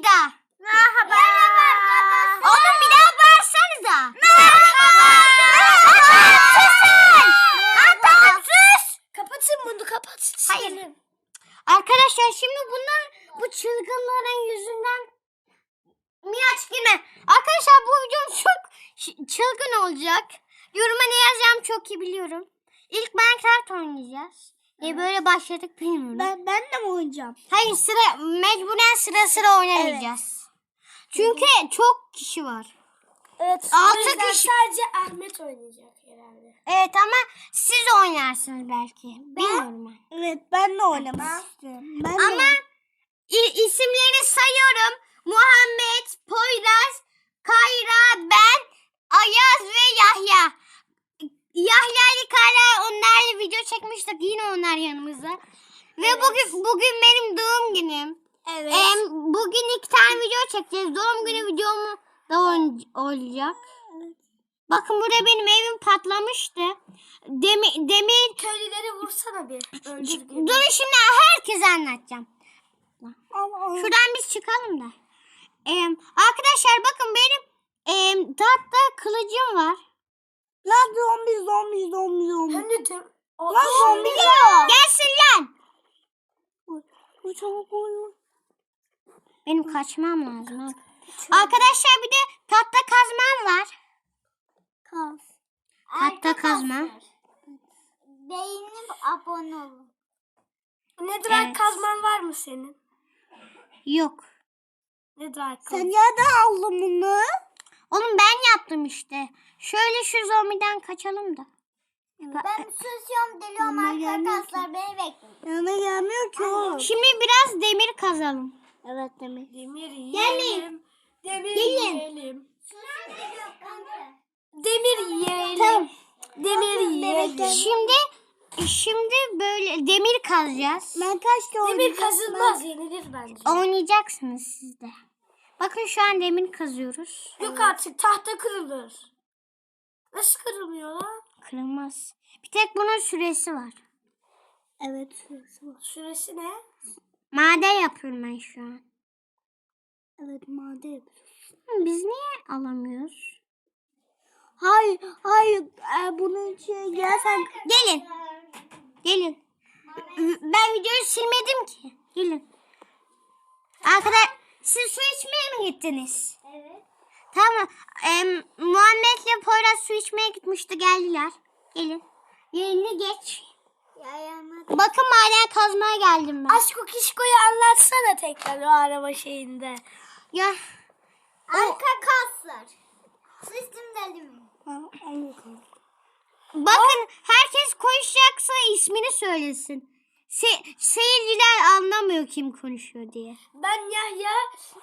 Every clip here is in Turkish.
Bir daha. Merhaba. Oğlum bir daha bağırsanıza. Kapatın bunu kapat. Hayır. Arkadaşlar şimdi bunlar bu çılgınların yüzünden Miraç girme. Arkadaşlar bu videom çok çılgın olacak. Yoruma ne yazacağım çok iyi biliyorum. İlk Minecraft oynayacağız. Niye böyle başladık bilmiyorum. Ben, ben de mi oynayacağım? Hayır sıra mecburen sıra sıra oynayacağız. Çünkü çok kişi var. Evet. Altı kişi- sadece Ahmet oynayacak herhalde. Evet ama siz oynarsınız belki. Bilmiyorum ben. Evet ben de oynamak istiyorum. Ben de Ama i- isimleri sayıyorum. Muhammed, Poyraz, Kayra, ben, Ayaz ve Yahya. Yahya ile Kayra onlarla video çekmiştik. Yine onlar yanımızda. Ve Evet. bugün bugün benim doğum günüm. Evet. Em, bugün iki tane video çekeceğiz. Doğum günü videomu da olacak. Bakın burada benim evim patlamıştı. Demir, demir Köylüleri vursana bir. Durun şimdi herkese anlatacağım. Şuradan biz çıkalım da. Em, arkadaşlar bakın benim em, tahta kılıcım var. Lan zombi zombi zombi zombi. Hem de tüm... Lan zombi Gelsin lan. Bu çabuk oyun. Benim kaçmam lazım. ha. Arkadaşlar bir de tahta kazmam var. Kaz. Tahta kazma. Beğenip abone olun. Nedir Evet. kazman var mı senin? Yok. Nedir Sen nereden aldın bunu? Oğlum ben yaptım işte. Şöyle şu zombiden kaçalım da. Ben susuyorum deliyorum arkadaşlar beni bekleyin. Yana gelmiyor ki o. Şimdi biraz demir kazalım. Evet demir. Demir Gelin. yiyelim. Demir Gelin. yiyelim. Demir yiyelim. Tamam. Demir yiyelim. Şimdi şimdi böyle demir kazacağız. Ben kaçta Demir kazılmaz yenilir bence. Oynayacaksınız siz de. Bakın şu an demir kazıyoruz. Yok artık tahta kırılır. Nasıl kırılmıyor lan? Kırılmaz. Bir tek bunun süresi var. Evet süresi var. Süresi ne? Maden yapıyorum ben şu an. Evet maden yapıyoruz. Biz niye alamıyoruz? Hayır hayır e, bunun için gelsen Gelin. Gelin. Ben videoyu silmedim ki. Gelin. Arkadaşlar siz su içmeye mi gittiniz? Evet. Tamam. Em, Muhammed'le Poyraz su içmeye gitmişti. Geldiler. Gelin. Yerini geç. Bakın maden kazmaya geldim ben. Aşko Kişko'yu anlatsana tekrar o araba şeyinde. Ya Arka kaslar. Sistem deli mi? bakın herkes konuşacaksa ismini söylesin. Se- seyirciler anlamıyor kim konuşuyor diye. Ben Yahya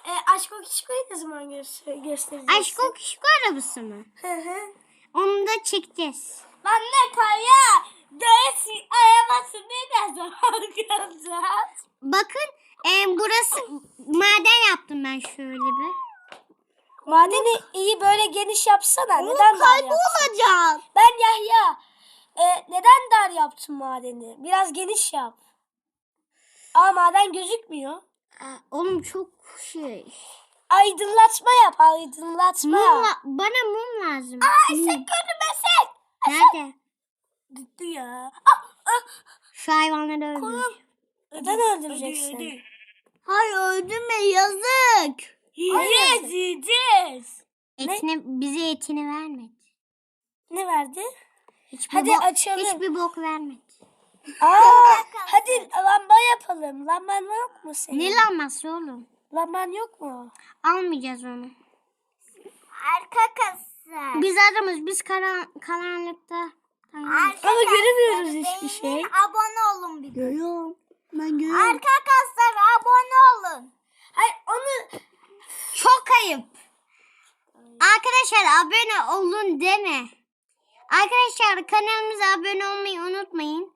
e, Aşko Kişko'yu ne zaman gö- göstereceğiz? Aşk o kişi arabası mı? Hı hı. Onu da çekeceğiz. Ben ne kaya? Dövesi arabası ne zaman göreceğiz? Bakın em, burası maden yaptım ben şöyle bir. Madeni iyi böyle geniş yapsana. neden dar yaptın? olacak. Ben Yahya. E, neden dar yaptın madeni? Biraz geniş yap. Aa maden gözükmüyor. Oğlum çok şey. Aydınlatma yap aydınlatma. Mum la- bana mum lazım. Ay sen görünmesek. Nerede? Gitti ya. Ah, ah. Şu hayvanları öldür. Kolum. Neden öldüreceksin? Hayır öldürme yazık. Yiyeceğiz yiyeceğiz. Etini, bize etini vermedi. Ne verdi? Hiçbir Hadi bok, açalım. Hiçbir bok vermedi. Aa, hadi lamba yapalım. Lamban yok mu senin? Ne lanması oğlum? Lamban yok mu? Almayacağız onu. Arka kaslar. Biz adamız. Biz karan, karanlıkta. Tamam. Arka Ama göremiyoruz hiçbir şey. Abone olun bir de. Görüyorum. Ben görüyorum. Arka kaslar abone olun. Hayır onu Çok ayıp. Arkadaşlar abone olun deme. Arkadaşlar kanalımıza abone olmayı unutmayın.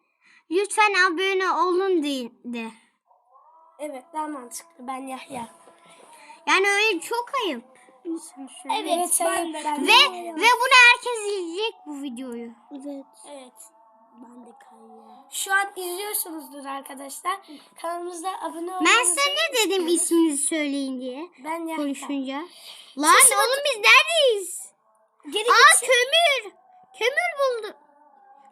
Lütfen abone olun de. de. Evet daha mantıklı. Ben Yahya. Yani öyle çok ayıp. Evet, ben, ben Ve ve bunu herkes izleyecek bu videoyu. Evet. Evet. Ben de kayıyor. Şu an izliyorsunuzdur arkadaşlar. Kanalımıza abone olmayı Ben sana ne dedim isminizi söyleyin diye Ben ya. konuşunca. Lan oğlum biz neredeyiz? Geri Aa kömür. Kömür bulduk.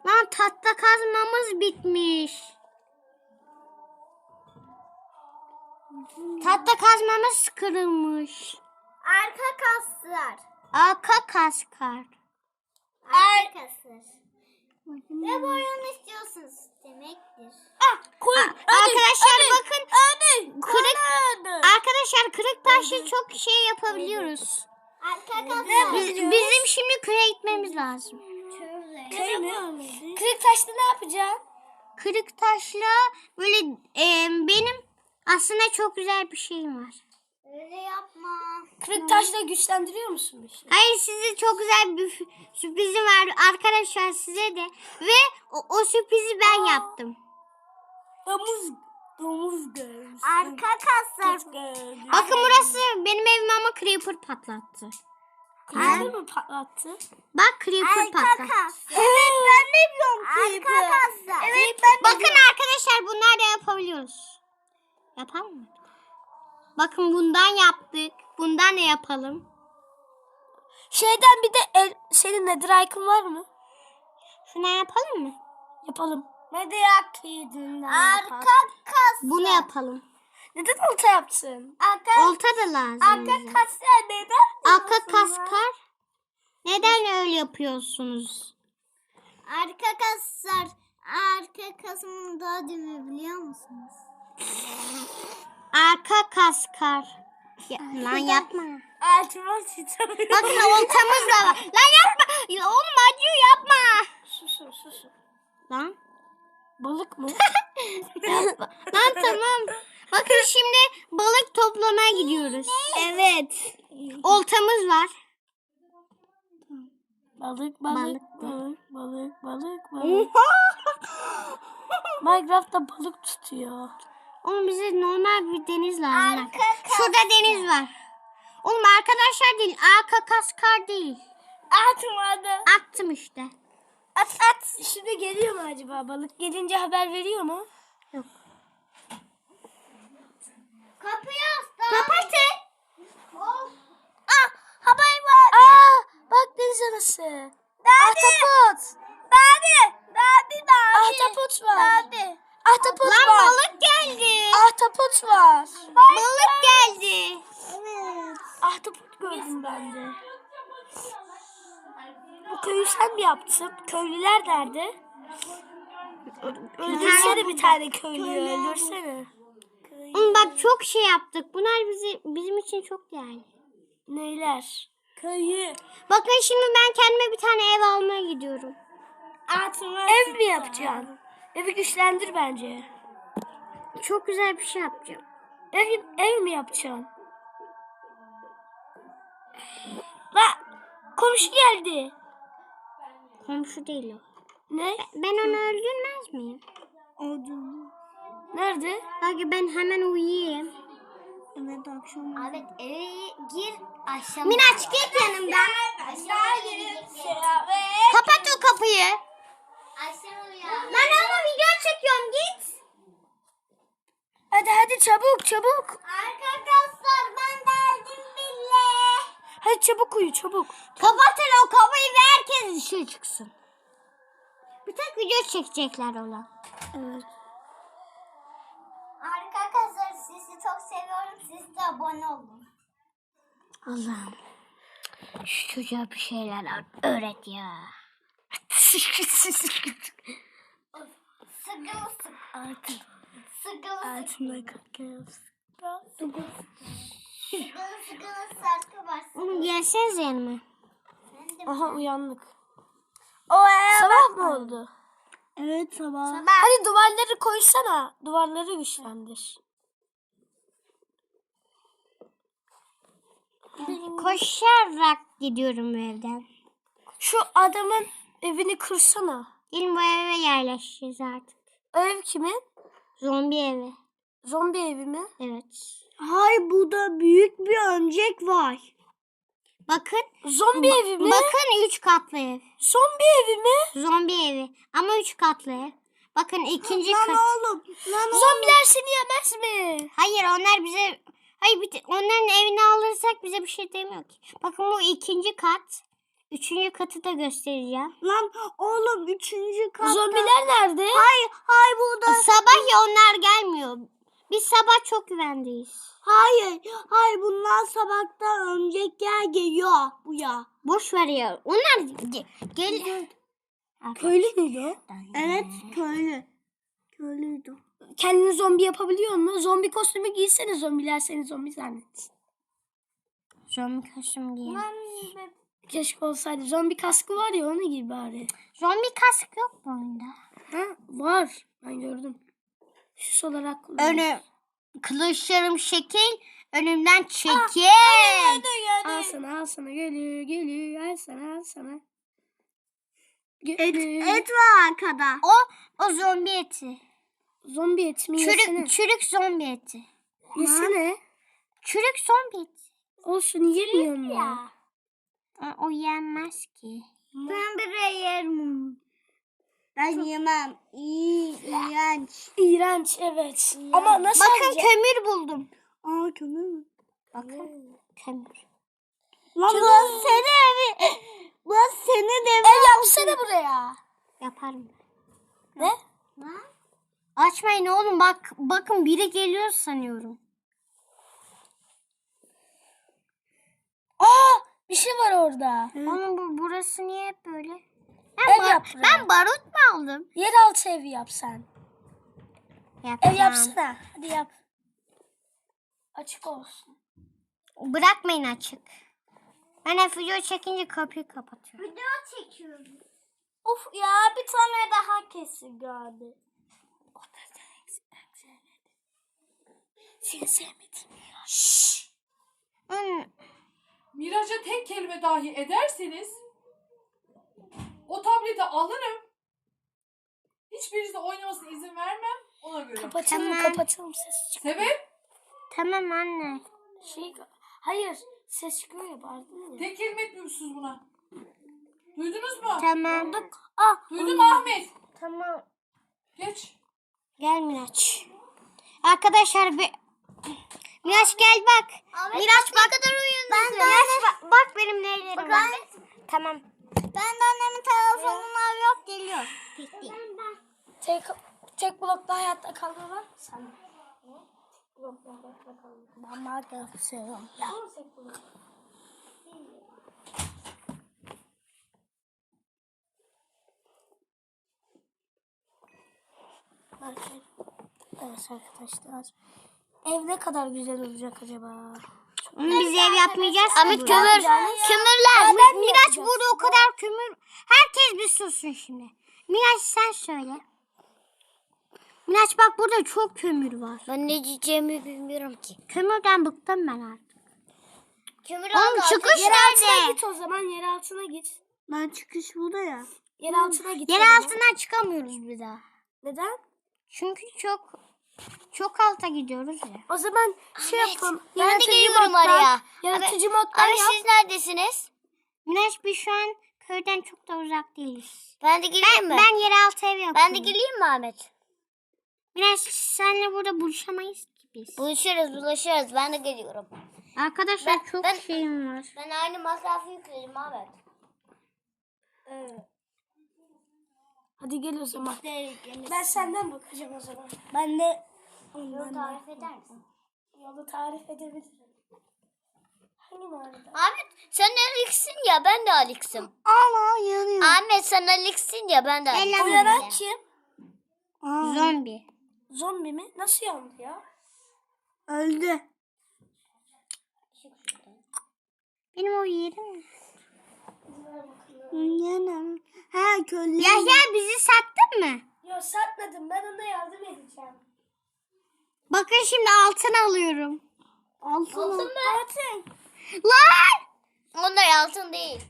Lan tatlı kazmamız bitmiş. Tatlı kazmamız kırılmış. Arka kaslar. Arka kaskar. Arka kasır. Ne boyun istiyorsunuz demektir. Ah, koy. Arkadaşlar bakın kırık Ödül. arkadaşlar kırık taşla çok şey yapabiliyoruz. Arka kaslar. Biz- bizim şimdi köye gitmemiz lazım. Köy mü? Kırık taşla ne yapacaksın? Kırık taşla böyle e, benim aslında çok güzel bir şeyim var. Öyle yapma. Kırık taşla güçlendiriyor musun işte? Hayır size çok güzel bir sü- sürprizim var arkadaşlar size de ve o, o sürprizi ben yaptım. Domuz. Domuz göz. Arka kaslar. Bakın burası benim evim ama creeper patlattı. Creeper mi patlattı? Bak creeper Arka patlattı. Evet ben de biliyorum Arka kaslar. Evet ben Bakın arkadaşlar bunlar da yapabiliyoruz. Yapalım mı? Bakın bundan yaptık. Bundan ne yapalım? Şeyden bir de el, senin nedir icon var mı? Şuna yapalım mı? Yapalım. Merak Arka kaslar. Bunu yapalım. Neden olta yaptın? Arka, Olta da lazım arka bize. kaslar neden? Arka kaskar. Neden öyle yapıyorsunuz? Arka kaslar. Arka kasımın daha düğümü biliyor musunuz? Arka kaskar. Ya, lan yapma. Altıma titriyor. Bakın oltamız da var. Lan yapma. Ya oğlum acıyor yapma. Susun susun. Lan. Balık mı? Yapma. Lan tamam. Bakın şimdi balık toplamaya gidiyoruz. Evet. Oltamız var. balık Balık balık balık balık balık. Minecraft'ta balık tutuyor. Oğlum bize normal bir deniz lazım. Arka Şurada deniz var. Oğlum arkadaşlar değil. Arka kaskar değil. Atmadı. Attım işte. At at. Şimdi geliyor mu acaba balık? Gelince haber veriyor mu? Yok. Kapıyı asla. Kapatın. Of. Ah haber var. Aa bak deniz anası. Ahtapot. Dadi. Dadi dadi. Ahtapot var. Dadi. Ahtapot Lan var. balık geldi. Ahtapot var. Balık geldi. Evet. Ahtapot gördüm ben de. Bu köyü sen mi yaptın? Köylüler nerede? Öldürsene bir tane köylüyü öldürsene. Oğlum bak çok şey yaptık. Bunlar bizi bizim için çok değerli. Neyler? Köyü. Bakın şimdi ben kendime bir tane ev almaya gidiyorum. Ev mi yapacaksın? Evi güçlendir bence. Çok güzel bir şey yapacağım. Ev, ev mi yapacaksın? La komşu geldi. Komşu değil o. Ne? Ben onu öldürmez miyim? Nerede? Bak ben hemen uyuyayım. Evet akşam. Evet eve gir akşam. Miraç git yanımdan. Gir. Kapat o kapıyı. Lan ama video çekiyorum git. Hadi hadi çabuk çabuk. Arkadaşlar ben geldim bile. Hadi çabuk uyu çabuk. Kapatın o kapıyı ve herkes dışarı çıksın. Bir tek video çekecekler olan. Evet. Sizi çok seviyorum. Siz de abone olun. Allah'ım. Şu çocuğa bir şeyler öğret ya. Sıkılı sık. Artık Sıkılı sık. altında kalkıyoruz. Sıkılı sıkılı sarkı var. Oğlum yanıma. Aha uyandık. O Sabah mı oldu? Evet sabah. Hadi duvarları koysana. Duvarları güçlendir. Koşarak gidiyorum evden. Şu adamın evini kırsana. Gelin bu eve yerleşeceğiz artık. O ev kimin? Zombi evi. Zombi evi mi? Evet. Hay burada büyük bir örümcek var. Bakın. Zombi ba- evi mi? Bakın üç katlı ev. Zombi evi mi? Zombi evi. Ama üç katlı ev. Bakın ikinci kat. oğlum. Lan Zombiler seni yemez mi? Hayır onlar bize hayır bir onların evini alırsak bize bir şey demiyor ki. Bakın bu ikinci kat. Üçüncü katı da göstereceğim. Lan oğlum üçüncü katta. Zombiler nerede? Hayır hayır burada. Sabah ya onlar gelmiyor. Biz sabah çok güvendeyiz. Hayır hayır bunlar sabahtan önceki geliyor bu ya. Boş ver ya. Onlar ge- gel. Köylü müydü? Evet köylü. Köylüydü. Kendini zombi yapabiliyor mu? Zombi kostümü giysene zombiler seni zombi zannetsin. Zombi kostüm giyin. Keşke olsaydı. Zombi kaskı var ya onu giy bari. Zombi kask yok mu oyunda? Ha var. Ben gördüm. Süs olarak kullanıyor. Önü kılıçlarım şekil. Önümden çekil. Al sana al sana geliyor geliyor al sana al sana. Et, Geliyor. et var arkada. O o zombi eti. Zombi eti mi yesene? Çürük çürük zombi eti. Yesene. Çürük zombi eti. Olsun yemiyorum ya. O, o yenmez ki. Ben bir yerim. Ben yemem. İyi, iğrenç. İğrenç evet. Ama nasıl Bakın alacağım? kömür buldum. Aa kömür mü? Bakın kömür. Lan burası senin evi. Burası senin evi. El yapsana buraya. Yaparım. Ne? Açmayın oğlum bak bakın biri geliyor sanıyorum. Aa bir şey var orada. Ama bu burası niye hep böyle? Ev Ben, bar- yap buraya. ben barut mu aldım? Yeraltı evi yap sen. Ev Yapacağım. yapsana. Hadi yap. Açık olsun. Bırakmayın açık. Ben hep video çekince kapıyı kapatıyorum. Video çekiyorum. Of ya bir tane daha kesin geldi. Seni sevmedim. Hmm, Miraç'a tek kelime dahi ederseniz o tableti alırım. Hiçbirinizde oynamasına izin vermem ona göre. Kapatalım Tamam. kapatalım ses çıkıyor. Sebep tamam anne. Şey, hayır ses çıkıyor ya pardon ya. tek kelime etmiyorsunuz buna. Duydunuz mu? Tamam. Ah Duydun mu Ahmet? Tamam. Geç. Gel Miraç. Arkadaşlar bir... Miraç gel bak. Miraç bak. kadar uyuyorsun. Miraç bak, bak benim neylerim var. Tamam. Ben de annemin telefonuna yok geliyor. tek tek blokta hayatta kalıyorlar. Sen. Blokta hayatta kalıyorlar. Ben Margaret'ı seviyorum. Ya. Evet arkadaşlar. Ev ne kadar güzel olacak acaba? Biz ev yapmayacağız. Ki. kömür. Kömürler. Nereden Miraç burada o kadar kömür. Herkes bir sussun şimdi. Miraç sen söyle. Miraç bak burada çok kömür var. Ben ne diyeceğimi bilmiyorum ki. Kömürden bıktım ben artık. Kömür Oğlum çıkış Yer altına nerede? git o zaman yer altına git. Ben çıkış burada ya. Yer altına git. Yer altından çıkamıyoruz bir daha. Neden? Çünkü çok çok alta gidiyoruz ya. O zaman şey yapalım. Ben de yaratıcı geliyorum moddan- oraya. Yaratıcı moddan Abi yap. siz neredesiniz? Miraç biz şu an köyden çok da uzak değiliz. Ben de geleyim Ben, mi? ben yeraltı ev yapıyorum. Ben de geleyim mi Ahmet? Miraç senle burada buluşamayız ki biz. Buluşuruz buluşuruz ben de geliyorum. Arkadaşlar Ben- çok ben- şeyim var. Ben aynı masrafı yüklerim Ahmet. Hadi gel o zaman. Ben senden bakacağım o zaman. Ben de Yolu tarif eder misin? Yolu tarif edebilirim. Hangi mağarada? Ahmet sen Alix'in ya ben de Alix'im. Ama yanıyor. Ahmet sen Alix'in ya ben de Alix'im. O yanan kim? Zombi. Zombi mi? Nasıl yandı ya? Öldü. Benim o yerim. Yanım. Ha köylü. Yahya bizi sattın mı? Yok satmadım. Ben ona yardım edeceğim. Bakın şimdi altın alıyorum. Altın mı? Altın. Lan! Onlar altın değil.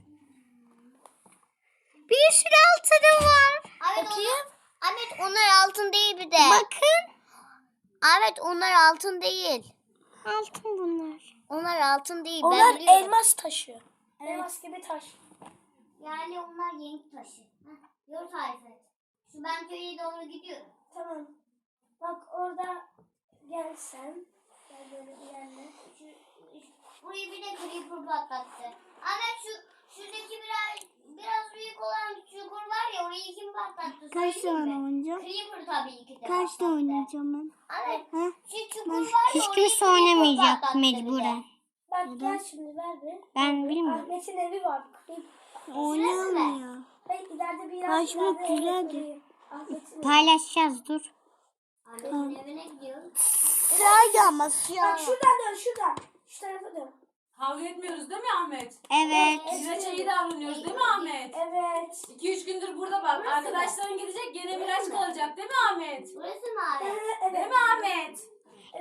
Bir sürü altınım var. Ahmet Bakayım. Onlar, Ahmet onlar altın değil bir de. Bakın. Ahmet onlar altın değil. Altın bunlar. Onlar altın değil. ben Onlar biliyorum. elmas taşı. Elmas gibi taş. Yani onlar yenk taşı. Heh, Yol tarif et. Şu ben köye doğru gidiyorum. Tamam. Bak orada gel sen. Gel böyle bir yerle. Şu, burayı bir de creeper patlattı. Ama şu şuradaki biraz biraz büyük olan çukur var ya orayı kim patlattı? Kaç tane mi? oynayacağım? Creeper tabii ki de Kaç tane oynayacağım ben? Evet. Ha? Şu çukur Ben- var ya Hiç kimse oynamayacak mecburen. Bak gel şimdi ver bir. Ben bilmiyorum. Ahmet'in evi var. Ya. Hayır ileride bir yer. İleride güzeldi. Paylaşacağız dur. Annemin evine gidiyorum. Siyah ama Bak şuradan dön şuradan. Şu tarafa dön. Kavga etmiyoruz değil mi Ahmet? Evet. Miraç'a iyi davranıyoruz değil mi Ahmet? Evet. 2-3 gündür burada bak. Arkadaşların gidecek gene Miraç kalacak değil mi Ahmet? Burası mı abi? Evet. Değil mi Ahmet?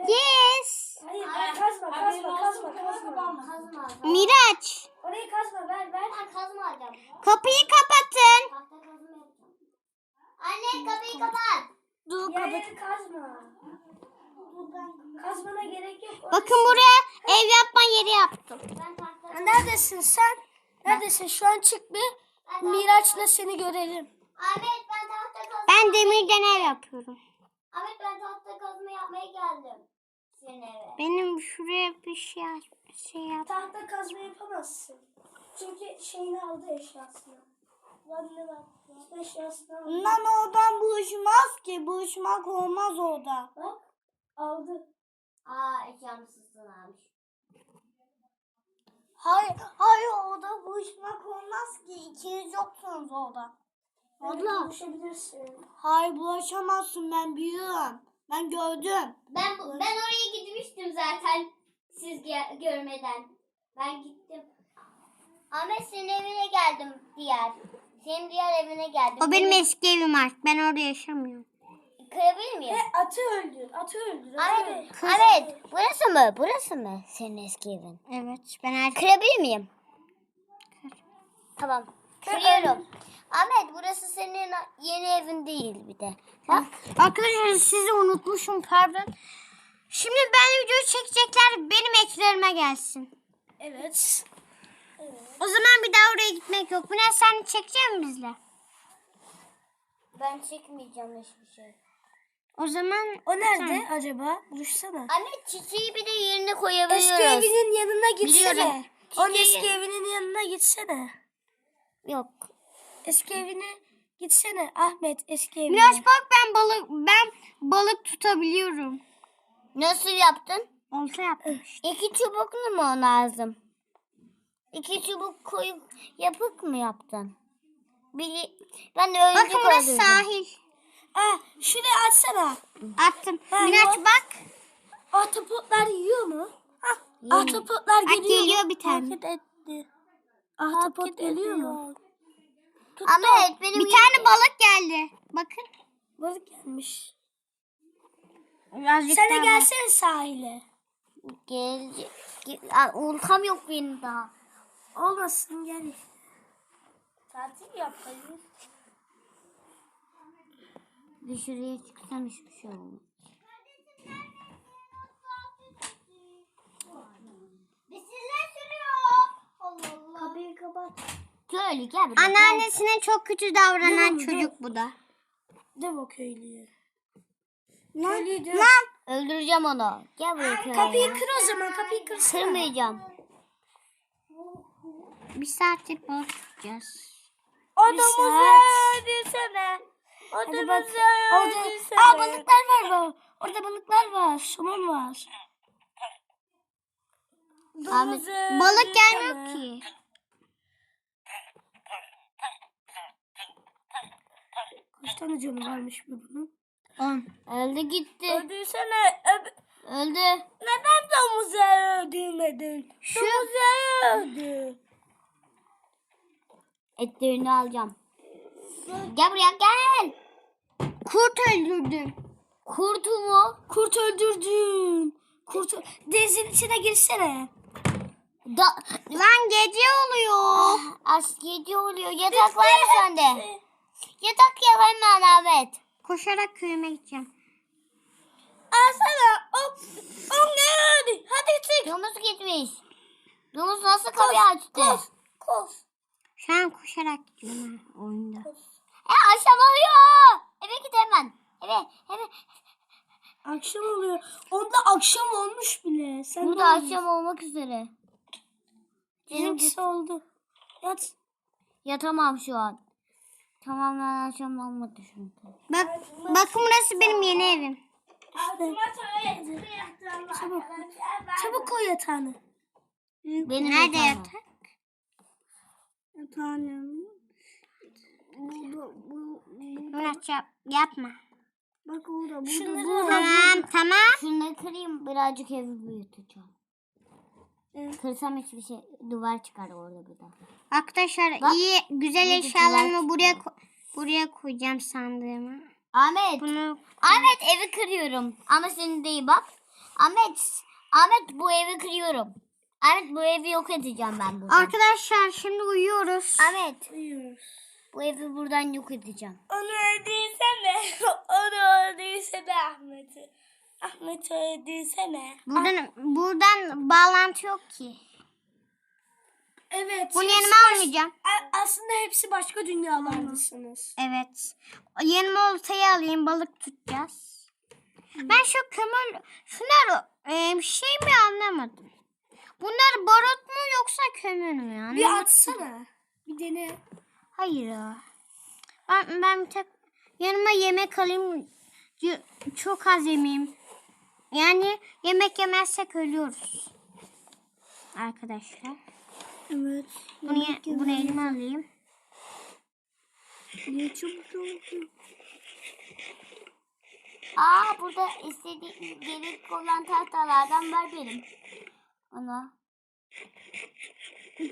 Yes. Hayır Ha, kazma haberin kazma kazma kazma. Kazma. Miraç. Orayı kazma ver ver. Ben kazma alacağım. Kapıyı kapatın. Tahta kazma yapacağım. Anne kapıyı kapat. Dur Yerleri kazma. Kazmana gerek yok. Bakın buraya ev yapma yeri yaptım. Ben Neredesin sen? Neredesin? Şu an çık bir. Miraç'la seni görelim. Ahmet ben tahta kazma. Ben demirden ev yapıyorum. Ahmet ben tahta kazma yapmaya geldim. Senin eve. Benim şuraya bir şey şey yap. Tahta kazma yapamazsın. Çünkü şeyini aldı eşyasını. Lan oradan buluşmaz ki. Buluşmak olmaz orada. Bak aldı. Aa eşyamı almış. Hayır, hayır orada buluşmak olmaz ki. İkiniz yoksunuz orada. Abla. Konuşabilirsin. Hayır bulaşamazsın ben biliyorum. Ben gördüm. Ben bu, ben oraya gitmiştim zaten siz ge- görmeden. Ben gittim. Ahmet senin evine geldim diğer. Senin diğer evine geldim. O benim eski evim artık. Ben orada yaşamıyorum. Kırabilir miyim? Ve atı öldür. Atı öldür. Atı öldür. Ahmet burası mı? Burası mı senin eski evin? Evet. Ben her Kırabilir miyim? Tamam. Kırıyorum. Ahmet burası senin yeni evin değil bir de. Bak. Arkadaşlar sizi unutmuşum pardon. Şimdi ben video çekecekler benim eklerime gelsin. Evet. O zaman bir daha oraya gitmek yok. Buna sen çekecek misin bizle? Ben çekmeyeceğim hiçbir şey. O zaman O nerede acaba? Buluşsana. Ahmet çiçeği bir de yerine koyabiliyoruz. Eski evinin yanına gitsene. Biliyorum. Onun Çiçeği- eski evinin yanına gitsene. Yok. Eski evine gitsene Ahmet eski evine. Miraç bak ben balık ben balık tutabiliyorum. Nasıl yaptın? Olta yaptım. İki çubuklu mu lazım? İki çubuk koyup yapık mı yaptın? Bir, ben de Bakın örümcek burası öldürdüm. sahil. Ah, şuraya atsana. Attım. Ha, Miraç yok. bak. Ahtapotlar yiyor mu? Ah, Yiyor. ahtapotlar Bak, geliyor. geliyor mu? bir tane. Hareket etti. Ahtapot geliyor mu? Ahmet benim Bir tane balık geldi. Bakın. Balık gelmiş. Birazcık Sen de gelsene sahile. Gel, gel, Aa, ulkam yok benim daha. Olmasın gel. Tatil yap hayır. Dışarıya çıksam hiçbir şey olmaz. Bisiklet sürüyor. Allah Allah. Kapıyı kapat. Köylü gel buraya. Anneannesine çok kötü davranan Dur, çocuk bu da. Dev o köylüyü. Lan, Köylüyü döv. lan. Öldüreceğim onu. Gel buraya köylü. Kapıyı kır o zaman kapıyı kırsana. Kırmayacağım. Bir saattir balık tutacağız. Odamızı öldürsene. Hadi bak. Orada, aa balıklar var. Orada balıklar var. Somon var. Ahmet, Balık gelmiyor ki. Kaç tane canı varmış bu bunun? On. Öldü gitti. Öldürsene. Öldü. Neden domuzu öldürmedin? Şu Öldü. Etlerini alacağım. Gel buraya gel. kurt öldürdüm. Kurtu mu? Kurt öldürdün. Kurt denizin içine girsene. Da Lan gece oluyor. Az gece oluyor. Yatak var mı sende? Yatak ya hemen Ahmet. Koşarak köyüme gideceğim. Alsana. Hop. Geldi. Hadi çık. Domuz gitmiş. Domuz nasıl kapıyı açtı? Koş. koş. Şu an koşarak gidiyorum ha, oyunda. E akşam oluyor. Eve git hemen. Eve eve. Akşam oluyor. Onda akşam olmuş bile. Sen Burada akşam olmak üzere. Bizimkisi oldu. Yat. Yatamam şu an. Tamamen akşam olmadı çünkü. Bak, bakın burası benim yeni evim. Çabuk. Çabuk koy yatağını. Benim Nerede yatağım. yatak? Yatağını. Murat yap, yapma. Bak orada. Şunları Tamam tamam. Şunu kırayım birazcık evi büyüteceğim. Evet. Kırsam hiçbir şey duvar çıkar orada bir daha. Arkadaşlar Bak, iyi güzel burada eşyalarımı buraya ko- buraya koyacağım sandığımı. Ahmet. Bunu Ahmet evi kırıyorum. Ama senin değil bak. Ahmet. Ahmet bu evi kırıyorum. Ahmet bu evi yok edeceğim ben buradan. Arkadaşlar şimdi uyuyoruz. Ahmet Uyuyoruz. bu evi buradan yok edeceğim. Onu öldürsene. Onu öldürsene Ahmet'i. Ahmet'i öldürsene. Buradan buradan bağlantı yok ki. Evet. Bunu yanıma baş- almayacağım. Aslında hepsi başka dünyalardasınız. Evet. Yanıma oltayı alayım balık tutacağız. Ben şu kömür şunlar e, şey mi anlamadım. Bunlar barut mu yoksa kömür mü ya? Bir atsana. Bir dene. Hayır ya. Ben, ben bir tek yanıma yemek alayım. Çok az yemeyeyim. Yani yemek yemezsek ölüyoruz. Arkadaşlar. Evet. Bunu, bunu elime alayım. Niye çabuk çabuk? Aa burada istediğim gerek olan tahtalardan var benim. Ona.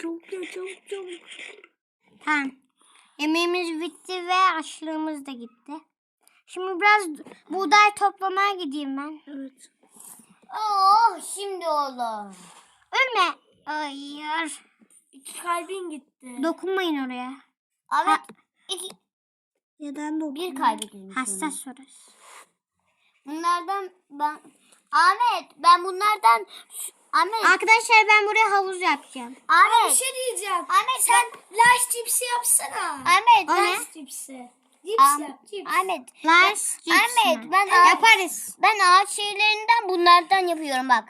Çabuk ya çabuk çabuk. Tamam. Yemeğimiz bitti ve açlığımız da gitti. Şimdi biraz buğday toplamaya gideyim ben. Evet. Oh şimdi oldu. Ölme. Hayır. İki kalbin gitti. Dokunmayın oraya. Ahmet iki, Neden dokun? bir kaybettim. Hassas orası. Bunlardan ben Ahmet ben bunlardan Ahmet Arkadaşlar ben buraya havuz yapacağım. Bir Ahmet şey diyeceğim. Ahmet Sen laş cipsi yapsana. Ahmet O ne? Laş cipsi. Cips Am- yap cips. Ahmet Lars cips Ahmet mi? ben ağaç, yaparız. ben ağaç şeylerinden bunlardan yapıyorum bak.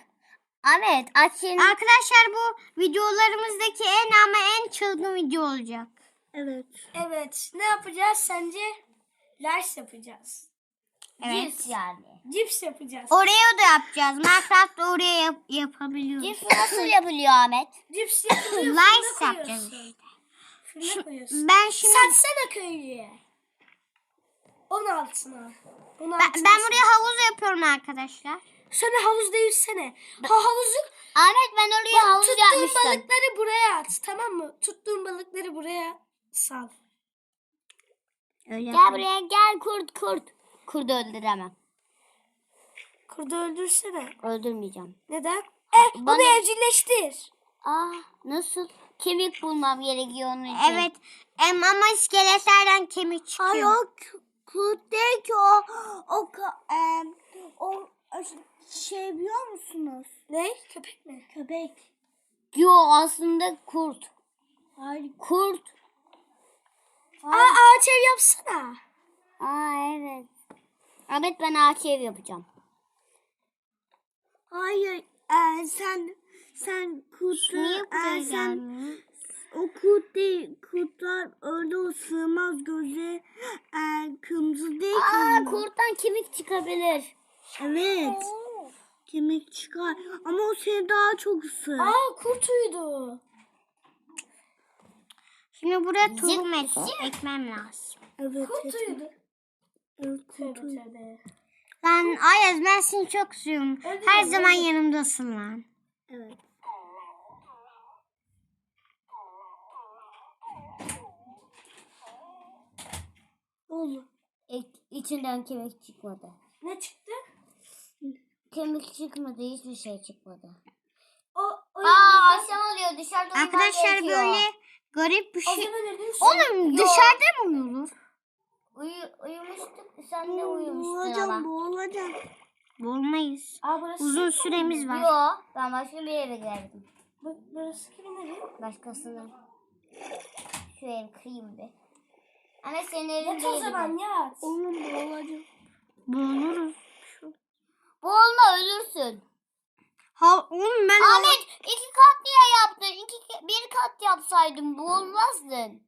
Ahmet ağaç şeylerinden Arkadaşlar bu videolarımızdaki en ama en çılgın video olacak. Evet. Evet. Ne yapacağız sence? Laş yapacağız. Evet. cips yani. Cips yapacağız. Oraya da yapacağız. Minecraft oraya yap- yapabiliyoruz. Cips nasıl yapılıyor Ahmet? Cips yapılıyor. Fırına yapacağız. Fırına koyuyorsun. Ben şimdi Satsana köylüye. 16'sına. 16 ben, ben buraya havuz yapıyorum arkadaşlar. Sonra havuzda yüzsene. Ha havuzu Ahmet ben oraya havuz tuttuğun yapmıştım. balıkları buraya at. Tamam mı? Tuttuğun balıkları buraya sal. Öyle Gel yapalım. buraya gel kurt kurt. Kurdu öldüremem. Kurdu öldürsene. Öldürmeyeceğim. Neden? Eh bana- onu evcilleştir. Aa nasıl? Kemik bulmam gerekiyor onun için. Evet. Em, ama iskeletlerden kemik çıkıyor. kurt değil ki o. O, o şey biliyor musunuz? Ne? Köpek mi? Köpek. Yo aslında kurt. Hayır. Kurt. Aa ağaç ev yapsana. Aa evet. Ahmet ben ağaç ev yapacağım. Hayır. e, sen sen kurtu Niye buraya e, sen gelmiyor? o kurt değil kurtlar öyle o sığmaz göze e, kırmızı değil Aa ki. kurttan kemik çıkabilir. Evet. Kemik çıkar ama o seni daha çok ısır. Aa kurt uyudu. Şimdi buraya tohum ekmem lazım. Evet. Kurt uyudu. Uyudu. Lan Ayaz ben seni çok seviyorum. Her zaman yanımdasın lan. Evet. İ- içinden kemik çıkmadı. Ne çıktı? Kemik çıkmadı hiçbir şey çıkmadı. O, o Aa akşam oluyor dışarıda Arkadaşlar böyle garip bir şey. Oğlum dışarıda mı uyulur? Uyu, uyumuştuk sen de uyumuştun Boğulacağım, ama. boğulacağım. Olmayız. Aa burası Uzun süremiz var. Yo ben başka bir eve geldim. Bu- burası kimin evi? Başkasının. Şöyle kırayım bir. Ama senin Yat elinde o zaman yat. Oğlum boğulacağım. Boğuluruz. Boğulma ölürsün. Ha, oğlum ben Ahmet iki kat niye yaptın? İki, bir kat yapsaydın boğulmazdın.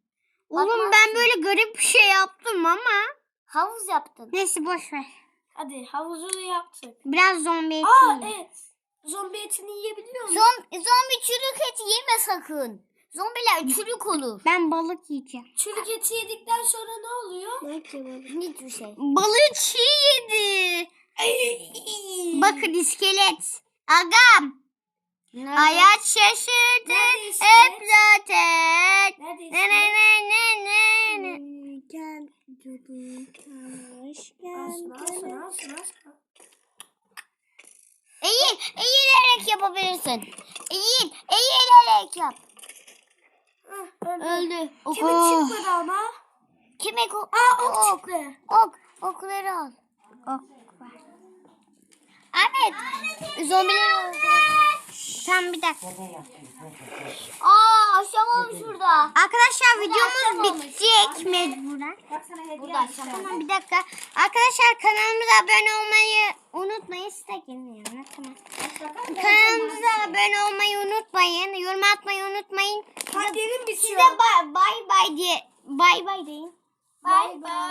Oğlum ben böyle garip bir şey yaptım ama. Havuz yaptın. Neyse boş ver. Hadi havuzunu yaptık. Biraz zombi eti Aa yiyeyim. evet. Zombi etini yiyebiliyor musun? Zom, zombi çürük eti yeme sakın. Zombiler çürük olur. Ben balık yiyeceğim. Çürük eti yedikten sonra ne oluyor? Hiçbir şey. Balığı çiğ yedi. Bakın iskelet. Agam. Hayat şaşırdı. Nerede iskelet? Hep zaten. Nerede Ne ne ne ne ne ne. Gel canım hoş gel. Asla asla asla. Eğil, eğilerek yapabilirsin. Eğil, eğilerek yap. Öldü. Öldü. Kimi Oh. çıkmadı ama? Kime ko Aa ok ok, çıktı. ok, okları al. Ok. Ahmet, zombiler öldü. Sen bir dakika. Aa, akşam olmuş burada. Arkadaşlar akşam videomuz olmuş. bitecek mecburen. Burada akşam. Tamam bir dakika. Arkadaşlar kanalımıza abone olmayı unutmayın. Size gelmiyorum. Tamam. Kanalımıza abone olmayı unutmayın. Yorum atmayı unutmayın. Kaderim Size bitiyor. bay bay bay diye bay bay deyin. Bay bay.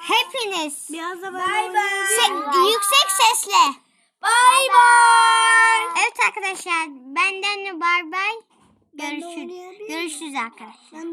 Hepiniz. Biraz da bay bay. Se- yüksek sesle. Bay bay. Evet arkadaşlar benden de bay bay. Görüşürüz. Görüşürüz arkadaşlar.